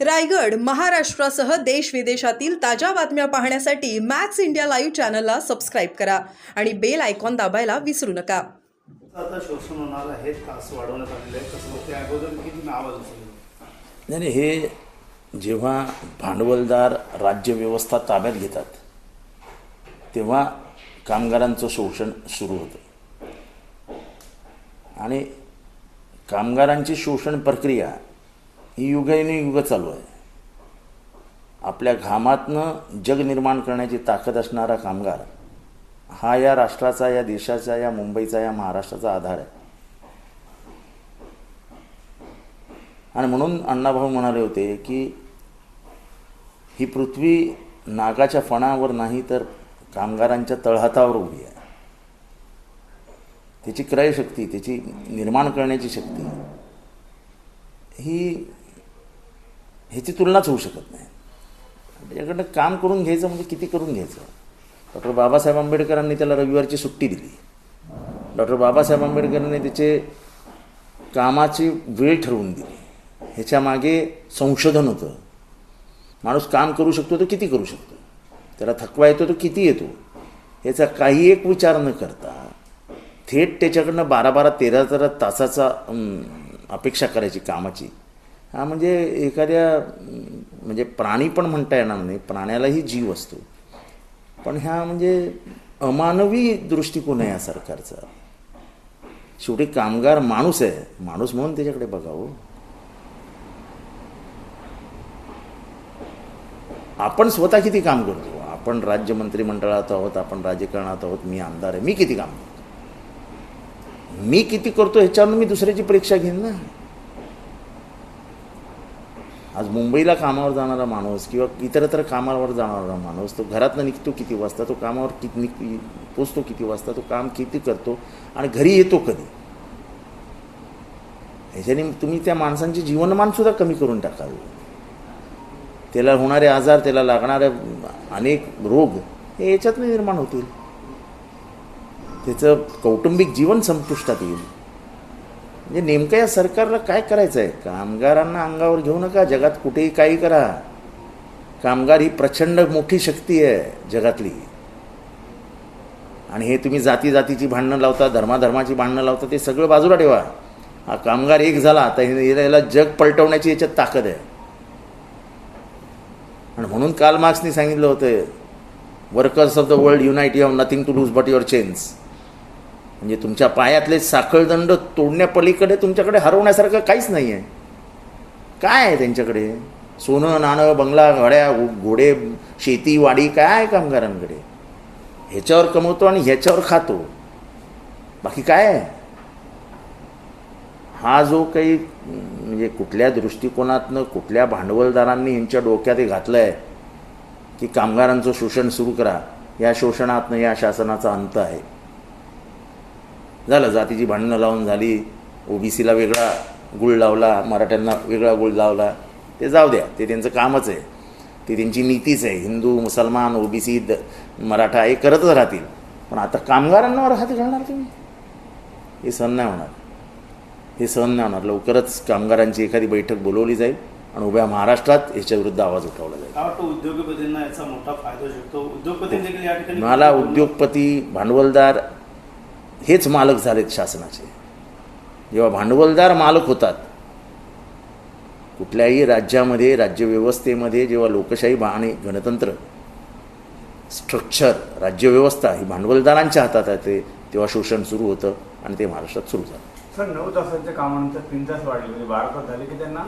रायगड महाराष्ट्रासह देश विदेशातील ताज्या बातम्या पाहण्यासाठी मॅक्स इंडिया लाईव्ह चॅनलला सबस्क्राईब करा आणि बेल आयकॉन दाबायला विसरू नका. आता शोषण होणार असं वाढवण्यात आलेलं आहे कसं त्या अगोदर किती नाव नाही नाही, हे जेव्हा भांडवलदार राज्यव्यवस्था ताब्यात घेतात तेव्हा कामगारांचं शोषण सुरू होतं. आणि कामगारांची शोषण प्रक्रिया ही युगाने चालू आहे. आपल्या घामातनं जग निर्माण करण्याची ताकद असणारा कामगार हा या राष्ट्राचा या देशाचा या मुंबईचा या महाराष्ट्राचा आधार आहे. आणि म्हणून अण्णाभाऊ म्हणाले होते की ही पृथ्वी नागाच्या फणावर नाही तर कामगारांच्या तळहातावर उभी आहे. त्याची क्रयशक्ती त्याची निर्माण करण्याची शक्ती ही ह्याची तुलनाच होऊ शकत नाही. त्याच्याकडनं काम करून घ्यायचं म्हणजे किती करून घ्यायचं? डॉक्टर बाबासाहेब आंबेडकरांनी त्याला रविवारची सुट्टी दिली. डॉक्टर बाबासाहेब आंबेडकरांनी त्याचे कामाची वेळ ठरवून दिली. ह्याच्या मागे संशोधन होतं. माणूस काम करू शकतो तो किती करू शकतो? त्याला थकवा येतो तो किती येतो? याचा काही एक विचार न करता थेट त्याच्याकडनं बारा बारा तेरा तेरा तासाचा अपेक्षा करायची कामाची. हा म्हणजे एखाद्या म्हणजे प्राणी पण म्हणता येणार नाही प्राण्यालाही जीव असतो. पण ह्या म्हणजे अमानवी दृष्टिकोन आहे या सरकारचा. शेवटी कामगार माणूस आहे. माणूस म्हणून त्याच्याकडे बघावं. आपण स्वतः किती काम करतो? आपण राज्य मंत्रिमंडळात आहोत आपण राजकारणात आहोत मी आमदार आहे. मी किती काम करतो? मी किती करतो ह्याच्यावरून मी दुसऱ्याची परीक्षा घेईन ना? आज मुंबईला कामावर जाणारा माणूस किंवा इतरत्र कामावर जाणारा माणूस तो घरातनं निघतो किती वाजता तो कामावर किती निघ पोचतो किती वाजता तो काम किती करतो आणि घरी येतो कधी? ह्याच्याने तुम्ही त्या माणसांचे जीवनमानसुद्धा कमी करून टाकावे. त्याला होणारे आजार त्याला लागणारे अनेक रोग हे याच्यातनं निर्माण होतील. त्याचं कौटुंबिक जीवन संपुष्टात येईल. म्हणजे नेमकं या सरकारला काय करायचं आहे कामगारांना अंगावर घेऊ नका. जगात कुठेही काही करा. कामगार ही प्रचंड मोठी शक्ती आहे जगातली. आणि हे तुम्ही जाती जातीची भांडणं लावता धर्माधर्माची भांडणं लावता ते सगळं बाजूला ठेवा. हा कामगार एक झाला तर हे- याला जग पलटवण्याची याच्यात ताकद आहे. आणि म्हणून काल मार्क्सनी सांगितलं होतं workers of the world unite you have nothing to lose but your chains म्हणजे तुमच्या पायातले साखळदंड तोडण्यापलीकडे तुमच्याकडे हरवण्यासारखं काहीच नाही आहे काय आहे त्यांच्याकडे? सोनं नाणं बंगला गाड्या घोडे शेती वाडी काय आहे कामगारांकडे? ह्याच्यावर कमवतो आणि ह्याच्यावर खातो. बाकी काय आहे? हा जो काही म्हणजे कुठल्या दृष्टिकोनातनं कुठल्या भांडवलदारांनी यांच्या डोक्यात हे घातलं आहे की कामगारांचं शोषण सुरू करा या शोषणातनं या शासनाचा अंत आहे. झालं जातीची भांडणं लावून झाली. ओबीसीला वेगळा गुळ लावला मराठ्यांना वेगळा गुळ लावला. ते जाऊ द्या ते त्यांचं कामच आहे. ती त्यांची नीतीच आहे. हिंदू मुसलमान ओबीसी द मराठा हे करतच राहतील. पण आता कामगारांवर हात घालणार तुम्ही? हे सहन नाही होणार. हे सहन नाही होणार. लवकरच कामगारांची एखादी बैठक बोलवली जाईल आणि उभ्या महाराष्ट्रात याच्या विरुद्ध आवाज उठवला जाईल. उद्योगपतींना याचा मोठा फायदा शकतो? उद्योगपती मला उद्योगपती भांडवलदार हेच मालक झालेत शासनाचे. जेव्हा भांडवलदार मालक होतात कुठल्याही राज्यामध्ये राज्यव्यवस्थेमध्ये जेव्हा लोकशाही आणि गणतंत्र स्ट्रक्चर राज्यव्यवस्था ही भांडवलदारांच्या हातात येते तेव्हा शोषण सुरू होतं आणि ते महाराष्ट्रात सुरू झालं. सर नऊ तासाच्या कामानंतर तीन तास वाढले म्हणजे बारा तास झाले की त्यांना?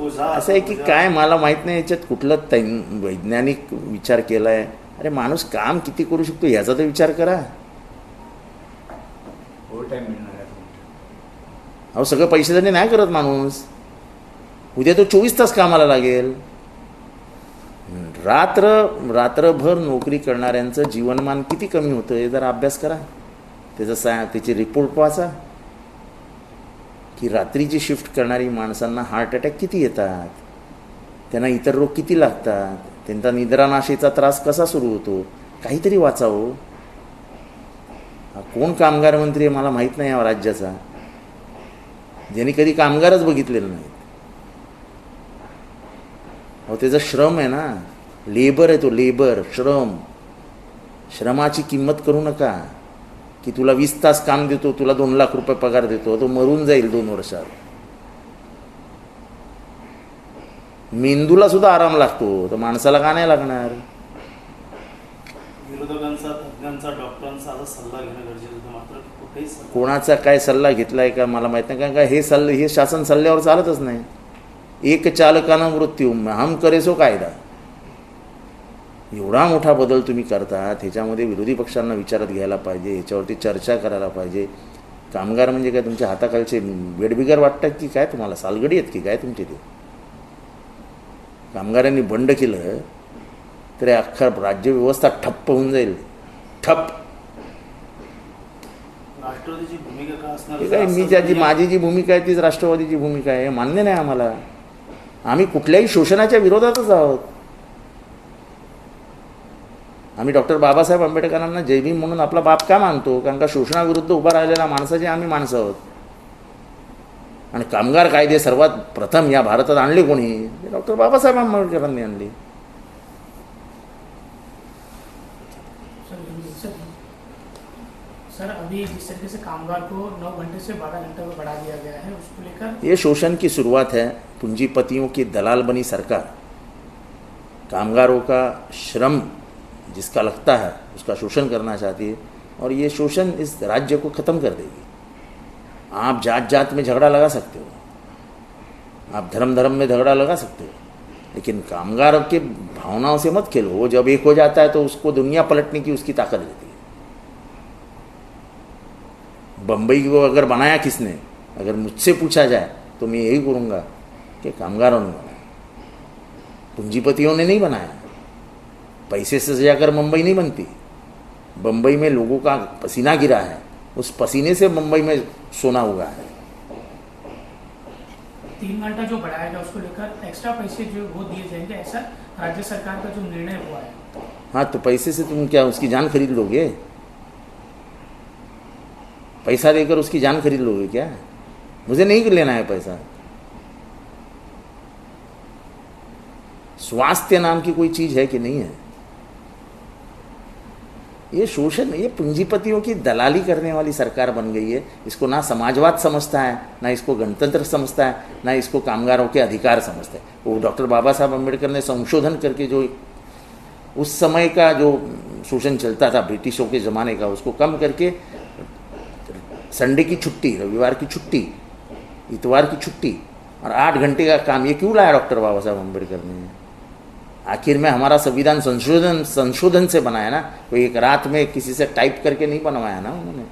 ओझा असं आहे की. काय मला माहीत नाही याच्यात कुठलं तै वैज्ञानिक विचार केला आहे अरे माणूस काम किती करू शकतो याचा तर विचार करा. अहो सगळं पैशासाठी नाही करत माणूस. उद्या तो चोवीस तास कामाला लागेल. रात्र रात्रभर नोकरी करणाऱ्यांचं जीवनमान किती कमी होतं हे जरा अभ्यास करा. त्याचं सा त्याचे रिपोर्ट वाचा. की रात्रीची शिफ्ट करणारी माणसांना हार्ट अटॅक किती येतात? त्यांना इतर रोग किती लागतात? त्यांचा निद्रानाशीचा त्रास कसा सुरू होतो? काहीतरी वाचावं. कोण कामगार मंत्री आहे मला माहीत नाही या राज्याचा. ज्यांनी कधी कामगारच बघितलेलं नाहीत अहो त्याचा श्रम आहे ना. लेबर आहे तो लेबर श्रम. श्रमाची किंमत करू नका. की तुला वीस तास काम देतो तुला दोन लाख रुपये पगार देतो तो मरून जाईल दोन वर्षात. मेंदूला सुद्धा आराम लागतो तर माणसाला का नाही लागणार? कोणाचा काय सल्ला घेतलाय का मला माहीत नाही कारण का हे सल्ले हे शासन सल्ल्यावर चालतच नाही. एक चालकानं मृत्यू हम करेसो कायदा. एवढा मोठा बदल तुम्ही करता त्याच्यामध्ये विरोधी पक्षांना विचारात घ्यायला पाहिजे ह्याच्यावरती चर्चा करायला पाहिजे. कामगार म्हणजे काय तुमच्या हाताखालचे बेडबिगर वाटतात की काय? तुम्हाला सालगडी आहेत की काय तुमचे ते? कामगारांनी बंड केलं तरी अख्खा राज्यव्यवस्था ठप्प होऊन जाईल. ठप्प. राष्ट्रवादीची भूमिका का असणार? ठीक आहे मी ज्याची माझी जी भूमिका आहे तीच राष्ट्रवादीची भूमिका आहे हे मान्य नाही आम्हाला. आम्ही कुठल्याही शोषणाच्या विरोधातच आहोत. आम्ही डॉक्टर बाबासाहेब आंबेडकरांना जयभीम म्हणून आपला बाप का मानतो? कारण का शोषणाविरुद्ध उभा राहिलेल्या माणसाचे आम्ही माणसं आहोत. आणि कामगार कायदे सर्वात प्रथम या भारतात आणले कोणी? डॉक्टर बाबासाहेब आंबेडकरांनी आणले. सर सर सर अभी जिस तरीके से कामगार को नौ घंटे से बारह घंटे में बढ़ा दिया गया है उसको लेकर? ये शोषण की शुरुआत है पूंजीपतियों की दलाल बनी सरकार। कामगारों का श्रम जिसका लगता है उसका शोषण करना चाहती है और ये शोषण इस राज्य को ख़त्म कर देगी। आप जात जात में झगड़ा लगा सकते हो। आप धर्म धर्म में झगड़ा लगा सकते हो। लेकिन कामगार के भावनाओं से मत खेलो। वो जब एक हो जाता है तो उसको दुनिया पलटने की उसकी ताकत रहती है। बम्बई को अगर बनाया किसने? अगर मुझसे पूछा जाए तो मैं यही करूँगा कि कामगारों ने बनाया। पूंजीपतियों ने नहीं बनाया। पैसे से जाकर मुंबई नहीं बनती। बम्बई में लोगों का पसीना गिरा है। उस पसीने से मुंबई में सोना हुआ है। तीन घंटा जो बढ़ाया गया उसको लेकर एक्स्ट्रा पैसे जो वो दिए जाएँगे ऐसा राज्य सरकार का जो निर्णय हुआ है। हाँ तो पैसे से तुम क्या उसकी जान खरीद लोगे? पैसा देकर उसकी जान खरीद लोगे क्या? मुझे नहीं लेना है पैसा। स्वास्थ्य नाम की कोई चीज़ है कि नहीं है? ये शोषण, ये पूंजीपतियों की दलाली करने वाली सरकार बन गई है। इसको ना समाजवाद समझता है, ना इसको गणतंत्र समझता है, ना इसको कामगारों के अधिकार समझता है। वो डॉक्टर बाबा साहब अंबेडकर ने संशोधन करके जो उस समय का जो शोषण चलता था, ब्रिटिशों के ज़माने का, उसको कम करके संडे की छुट्टी, रविवार की छुट्टी, इतवार की छुट्टी, और आठ घंटे का काम, ये क्यों लाया डॉक्टर बाबा साहब अंबेडकर ने? आखिर में हमारा संविधान संशोधन संशोधन से बनाया ना कोई एक रात में किसी से टाइप करके नहीं बनवाया ना उन्होंने।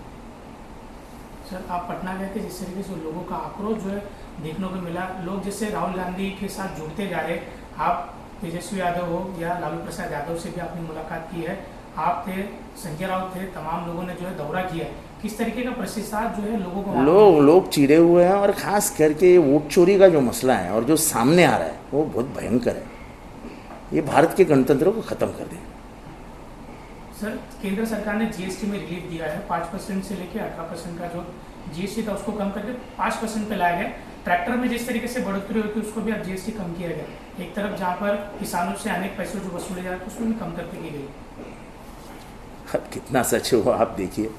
सर आप पटना गए थे जिस तरीके से लोगों का आक्रोश जो है देखने को मिला। लोग जैसे राहुल गांधी के साथ जुड़ते जा रहे आप तेजस्वी यादव हो या लालू प्रसाद यादव से भी आपने मुलाकात की है। आप थे संजय राउत थे तमाम लोगों ने जो है दौरा किया है। किस तरीके का प्रतिसाद जो है लोगों को लोग लोग चिड़े हुए हैं और खास करके वोट चोरी का जो मसला है और जो सामने आ रहा है वो बहुत भयंकर है। ये भारत के गणतंत्र को ख़त्म कर देगा सर केंद्र सरकार ने जीएसटी में रिलीफ दिया है। पाँच परसेंट से लेकर अठारह परसेंट का जो जीएसटी था उसको कम करके पाँच परसेंट पे लाया गया। ट्रैक्टर में जिस तरीके से बढ़ोतरी होती है उसको भी अब जीएसटी कम किया गया। एक तरफ़ जहाँ पर किसानों से अनेक पैसे जो वसूले जा रहे थे उसको भी कम करके की गई। अब कितना सच है वो आप देखिए।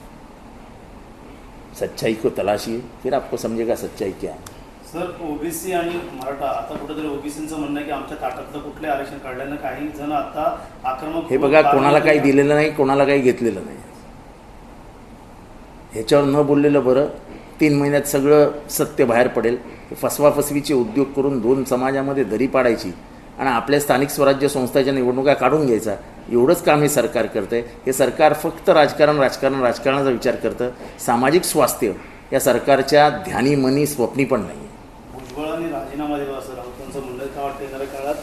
सच्चाई को तलाशिए फिर आपको समझेगा सच्चाई क्या है। सर ओबीसी आणि मराठा आता कुठेतरी ओबीसीचं म्हणणं आहे की आमच्या ताटातलं कुठले आरक्षण काढल्यानं काही जण आता आक्रमक हे बघा कोणाला काही दिलेलं नाही कोणाला काही घेतलेलं नाही. ह्याच्यावर न बोललेलं बरं तीन महिन्यात सगळं सत्य बाहेर पडेल. फसवाफसवीचे उद्योग करून दोन समाजामध्ये दरी पाडायची आणि आपल्या स्थानिक स्वराज्य संस्थाच्या निवडणुका काढून घ्यायचा. एवढंच काम हे सरकार करतं आहे हे सरकार फक्त राजकारण राजकारण राजकारणाचा विचार करतं. सामाजिक स्वास्थ्य या सरकारच्या ध्यानी मनी स्वप्नी पण नाही भुजबळांनी राजीनामा दिला असं राऊतांचं म्हणणं आहे. का वाटतं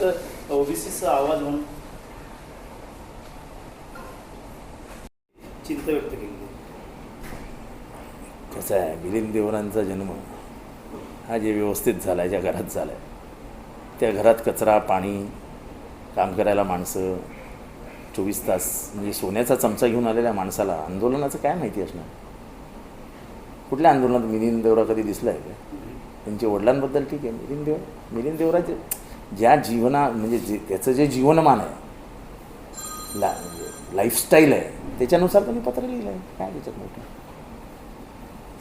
तर ओबीसीचा आवाज म्हणून चिंता व्यक्त केली. कसं आहे मिलिंद देवरांचा जन्म हा जे व्यवस्थित झाला आहे ज्या घरात झाला आहे त्या घरात कचरा पाणी काम करायला माणसं चोवीस तास म्हणजे सोन्याचा चमचा घेऊन आलेल्या माणसाला आंदोलनाचं काय माहिती असणार? कुठल्या आंदोलनात मिलिंद देवरा कधी दिसला आहे का त्यांच्या वडिलांबद्दल ठीक आहे. मिलिंद देव मिलिंद देवराचे ज्या जीवना म्हणजे जे त्याचं जे जीवनमान आहे ला म्हणजे लाईफस्टाईल आहे त्याच्यानुसार त्यांनी पत्र लिहिलं आहे काय त्याच्यात मोठं?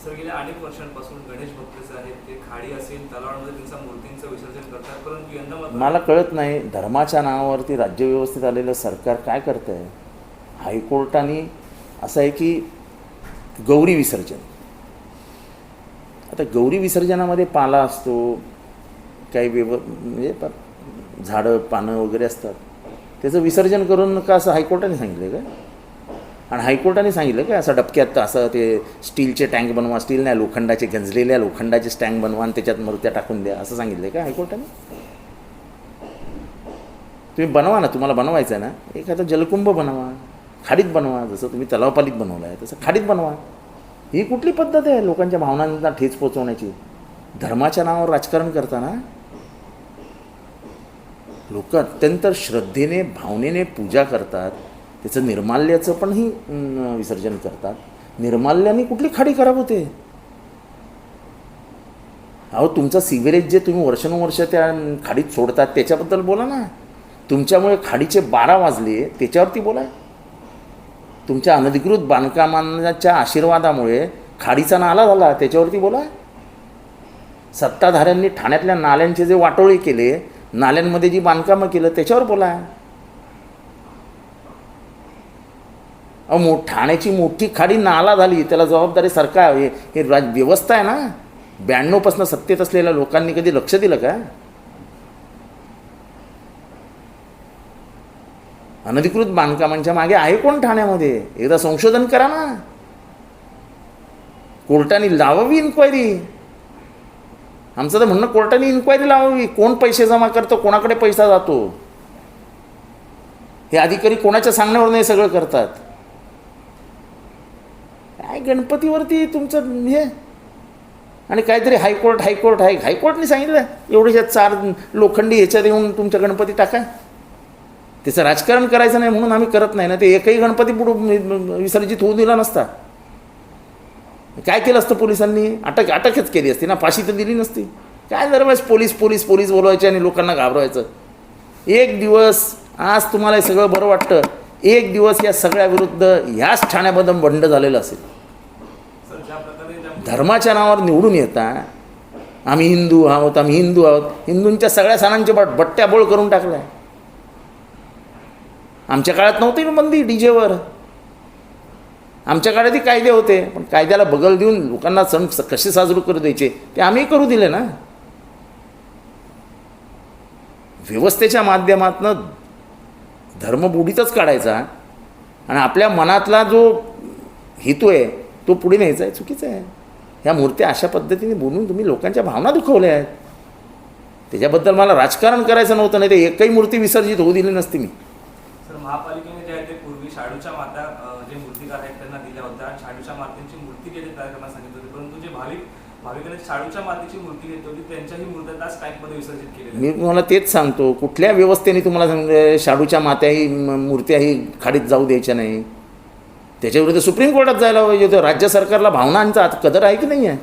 सर गेल्या अनेक वर्षांपासून गणेश भक्त जे आहेत ते खाडी असेल तलावांमध्ये त्यांच्या मूर्तींचं विसर्जन करतात परंतु यंदा मला कळत नाही धर्माच्या नावावरती राज्यव्यवस्थेत आलेलं सरकार काय करतं आहे हायकोर्टाने असं आहे की गौरी विसर्जन. आता गौरी विसर्जनामध्ये पाला असतो काही व्यव म्हणजे झाडं पानं वगैरे असतात. त्याचं विसर्जन करून का असं हायकोर्टाने सांगितलं का? आणि हायकोर्टाने सांगितलं का असं डबक्यात असं ते स्टीलचे टँक बनवा स्टील नाही लोखंडाचे गंजलेल्या लोखंडाचे टँक बनवा आणि त्याच्यात मूर्त्या टाकून द्या असं सांगितलं का हायकोर्टाने? तुम्ही बनवा ना तुम्हाला बनवायचं आहे ना एखादा जलकुंभ बनवा खाडीत बनवा जसं तुम्ही तलावपालीत बनवलं आहे तसं खाडीत बनवा. ही कुठली पद्धत आहे लोकांच्या भावनांना ठेच पोचवण्याची? धर्माच्या नावावर राजकारण करताना लोक अत्यंत श्रद्धेने भावनेने पूजा करतात. त्याचं निर्माल्याचं पणही विसर्जन करतात. निर्माल्याने कुठली खाडी खराब होते? अहो तुमचं सिव्हरेज जे तुम्ही वर्षानुवर्ष त्या खाडीत सोडतात त्याच्याबद्दल बोला ना. तुमच्यामुळे खाडीचे बारा वाजले त्याच्यावरती बोला. तुमच्या अनधिकृत बांधकामांच्या आशीर्वादामुळे खाडीचा नाला झाला त्याच्यावरती बोला. सत्ताधाऱ्यांनी ठाण्यातल्या नाल्यांचे जे वाटोळे केले नाल्यांमध्ये जी बांधकामं केलं त्याच्यावर बोला. अहो मो ठाण्याची मोठी खाडी नाला झाली त्याला जबाबदारी सरकार हे हे राज व्यवस्था आहे ना? ब्याण्णवपासून सत्तेत असलेल्या लोकांनी कधी लक्ष दिलं का? अनधिकृत बांधकामांच्या मागे आहे कोण ठाण्यामध्ये? एकदा संशोधन करा ना. कोर्टाने लावावी इन्क्वायरी आमचं तर म्हणणं कोर्टाने इन्क्वायरी लावावी. कोण पैसे जमा करतो कोणाकडे पैसा जातो? हे अधिकारी कोणाच्या सांगण्यावर नाही सगळं करतात? काय गणपतीवरती तुमचं हे? आणि काहीतरी हायकोर्ट हायकोर्ट हाय हायकोर्टने सांगितलं एवढ्याच्या चार लोखंडी ह्याच्यात येऊन तुमच्या गणपती टाका. त्याचं राजकारण करायचं नाही म्हणून आम्ही करत नाही ना. ते एकही गणपती पुढं विसर्जित होऊ दिला नसता. काय केलं असतं पोलिसांनी? अटक अटकच केली असती ना? फाशी तर दिली नसती. काय दरवेळेस पोलीस पोलीस पोलीस बोलवायचे आणि लोकांना घाबरवायचं? एक दिवस आज तुम्हाला हे सगळं बरं वाटतं. एक दिवस या सगळ्या विरुद्ध ह्याच ठाण्याबद्दल बंड झालेलं असेल. धर्माच्या नावावर निवडून येता. आम्ही हिंदू आहोत आम्ही हिंदू आहोत. हिंदूंच्या सगळ्या सणांचे बट बट्ट्या बोळ करून टाकल्या. आमच्या काळात नव्हती ना बंदी डीजेवर? आमच्या काळातही कायदे होते पण कायद्याला बगल देऊन लोकांना सण कसे साजरे करू द्यायचे ते आम्ही करू दिले ना. व्यवस्थेच्या माध्यमातनं धर्म बुडीतच काढायचा आणि आपल्या मनातला जो हेतू आहे तो पुढे न्यायचा आहे चुकीचा आहे. ह्या मूर्त्या अशा पद्धतीने बोलून तुम्ही लोकांच्या भावना दुखवल्या आहेत. त्याच्याबद्दल मला राजकारण करायचं नव्हतं नाही ते एकही मूर्ती विसर्जित होऊ दिली नसती मी. सर महापालिकेने जे आहे ते पूर्वी शाडूच्या माता अं, जे मूर्तिकार आहेत त्यांना दिल्या होत्या आणि शाडूच्या मातेची मूर्ती केली तयार करण्यास सांगितलं होते परंतु जे भाविक भाविकांनी म्हणजे शाडूच्या मातीची मूर्ती घेतली होती त्यांच्याही मूर्त्या त्याच टाईपमध्ये विसर्जित केलेल्या मी तुम्हाला तेच सांगतो कुठल्या व्यवस्थेने तुम्हाला सांग शाडूच्या मात्याही म- मूर्त्याही खाडीत जाऊ द्यायच्या नाही? त्याच्याविरुद्ध सुप्रीम कोर्टात जायला पाहिजे होतं. राज्य सरकारला भावनांचा आता कदर आहे की नाही आहे?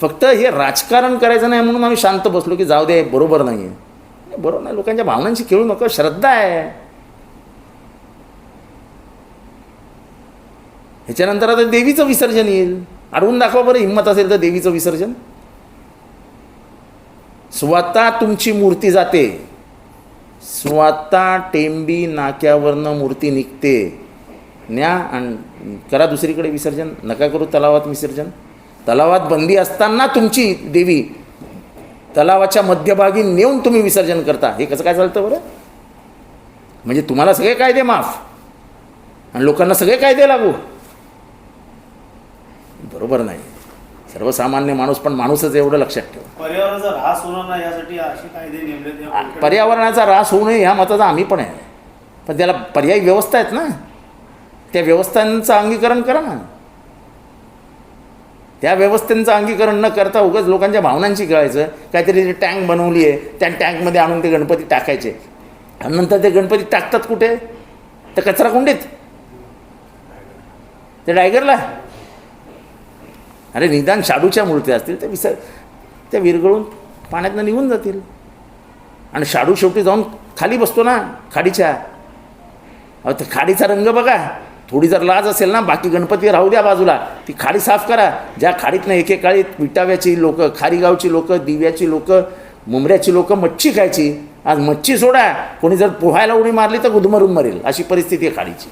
फक्त हे राजकारण करायचं नाही म्हणून आम्ही शांत बसलो की जाऊ दे बरोबर नाही आहे. बरोबर नाही. लोकांच्या भावनांशी खेळू नको श्रद्धा आहे. ह्याच्यानंतर आता देवीचं विसर्जन येईल. अडवून दाखवा बरं हिंमत असेल तर देवीचं विसर्जन. स्वतः तुमची मूर्ती जाते. स्वतः टेंबी नाक्यावरनं मूर्ती निघते. न्या आणि करा दुसरीकडे विसर्जन नका करू तलावात विसर्जन. तलावात बंदी असताना तुमची देवी तलावाच्या मध्यभागी नेऊन तुम्ही विसर्जन करता. हे कसं काय चालतं बरं? म्हणजे तुम्हाला सगळे कायदे माफ. आणि लोकांना सगळे कायदे लागू. बरोबर नाही. सर्वसामान्य माणूस पण माणूसच एवढं लक्षात ठेवा. पर्यावरणाचा ऱ्हास होणार नाही यासाठी असे कायदे कोर्टाने. पर्यावरणाचा ऱ्हास होऊ नये ह्या मताचा आम्ही पण आहे. पण त्याला पर्यायी व्यवस्था आहेत ना. त्या व्यवस्थांचं अंगीकरण करा ना. त्या व्यवस्थेचं अंगीकरण न करता उगाच लोकांच्या भावनांशी खेळायचं. काहीतरी जी टँक बनवली आहे त्या टँकमध्ये आणून ते गणपती टाकायचे. आणि नंतर ते गणपती टाकतात कुठे? तर कचरा कुंडीत ते डायगरला. अरे निदान शाडूच्या मूर्त्या असतील त्या विसर त्या विरघळून पाण्यातनं निघून जातील. आणि शाडू शेवटी जाऊन खाली बसतो ना खाडीच्या. अहो तर खाडीचा रंग बघा. थोडी जर लाज असेल ना बाकी गणपती राहू द्या बाजूला. ती खाडी साफ करा. ज्या खाडीतनं एकेकाळी विटाव्याची लोकं खारीगावची लोकं दिव्याची लोक मुंबऱ्याची लोकं मच्छी खायची. आज मच्छी सोडा. कोणी जर पोहायला उडी मारली तर गुदमरून मरेल. अशी परिस्थिती आहे खाडीची.